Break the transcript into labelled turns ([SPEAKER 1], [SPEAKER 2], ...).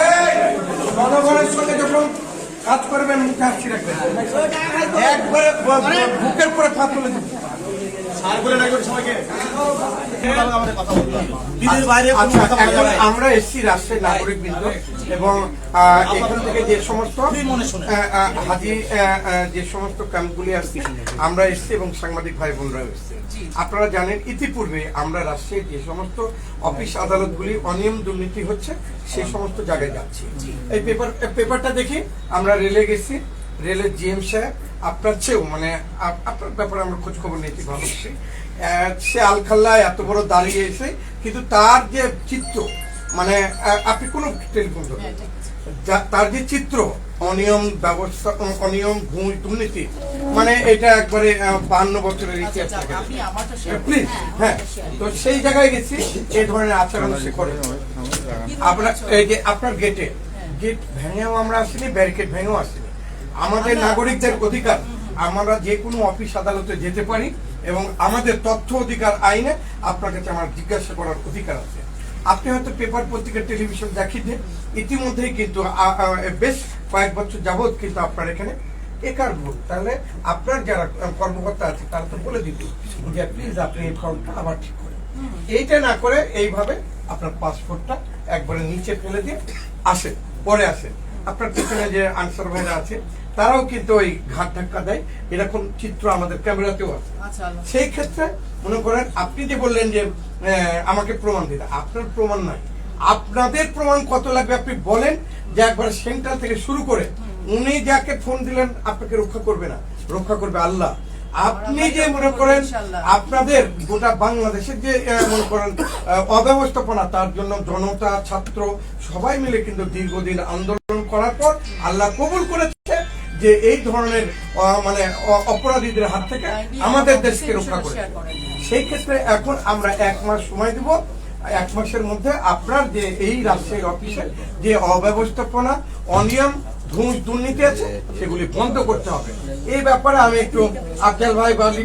[SPEAKER 1] এই, জনগণের সঙ্গে যখন কাজ করবেন মুখে হাসি রাখবেন একবারে বুকের পরে তুলে। আমরা এসছি রাষ্ট্রের নাগরিক বৃন্দ এবং এখান থেকে যে সমস্ত হাজি যে সমস্ত ক্যাম্পগুলি আসছে আমরা এসছি এবং সাংবাদিক ভাই বোনরাও এসছে। আপনারা জানেন ইতিপূর্বে আমরা রাষ্ট্রের যে সমস্ত অফিস আদালতগুলি অনিয়ম দুর্নীতি হচ্ছে সেই সমস্ত জায়গায় যাচ্ছি। এই পেপার পেপারটা দেখি আমরা রেলে গেছি রেলের জিএম সাহেব আপনার চেয়েও মানে আপনার ব্যাপারে আমরা খোঁজ খবর নিয়েছি ভালোবাসি আহ, সে আলখাল্লায় এত বড় দাঁড়িয়ে এসে কিন্তু তার যে চিত্র মানে আপনি কোন টেলিফোন ধরবেন তার যে চিত্র অনিয়ম ব্যবস্থা অনিয়ম ঘুষ দুর্নীতি মানে এটা একবারে বান্ন বছরের
[SPEAKER 2] আচ্ছা,
[SPEAKER 1] ইতিহাস থাকে।
[SPEAKER 2] আপনি আমারটা share
[SPEAKER 1] প্লিজ হ্যাঁ তো সেই জায়গায় গেছি এই ধরনের আচরণ সে করে। আপনার এই যে আপনার গেটে গেট ভেঙেও আমরা আসিনি ব্যারিকেড ভেঙেও আসিনি। আমাদের নাগরিকদের অধিকার আমরা যে কোনো অফিস আদালতে যেতে পারি এবং আমাদের তথ্য অধিকার আইনে আপনার কাছে আমার জিজ্ঞাসা করার অধিকার আছে। আপনি হয়তো পেপার পত্রিকা টেলিভিশন দেখিয়ে ইতিমধ্যেই কিন্তু বেশ কয়েক বছর যাবৎ কিন্তু আপনার এখানে একার ভুল তাহলে আপনার যারা কর্মকর্তা আছে তারা তো বলে দিত যে প্লিজ আপনি এই ফর্মটা আবার ঠিক করেন। এইটা না করে এইভাবে আপনার পাসপোর্টটা একবারে নিচে ফেলে দিয়ে আসে পরে আসেন আপনার পিছনে যে আনসার ভাইরা আছে তারাও কিন্তু ওই ঘাট ধাক্কা দেয়। এরকম চিত্র আমাদের ক্যামেরাতেও আছে।
[SPEAKER 2] আচ্ছা
[SPEAKER 1] সেই ক্ষেত্রে মনে করেন আপনি যে বললেন যে আমাকে প্রমাণ দিতে আপনার প্রমাণ নাই। আপনাদের প্রমাণ কত লাগবে আপনি বলেন যে একবার সেন্টার থেকে শুরু করে উনি যাকে ফোন দিলেন আপনাকে রক্ষা করবে না। রক্ষা করবে আল্লাহ। আপনি যে মনে করেন, আপনাদের গোটা বাংলাদেশের যে মনে করেন অব্যবস্থাপনা, তার জন্য জনতা, ছাত্র, সবাই মিলে কিন্তু দীর্ঘদিন আন্দোলন করার পর আল্লাহ কবুল করেছে যে এই ধরনের মানে অপরাধীদের হাত থেকে আমাদের দেশকে রক্ষা করে সেই ক্ষেত্রে এখন আমরা এক মাস সময় দিব। এক মাসের মধ্যে আপনার যে এই রাজশাহী অফিসে যে অব্যবস্থাপনা, অনিয়ম দুর্নীতি আছে সেগুলি বন্ধ করতে হবে। এই ব্যাপারে আমি একটু আফজাল ভাই বা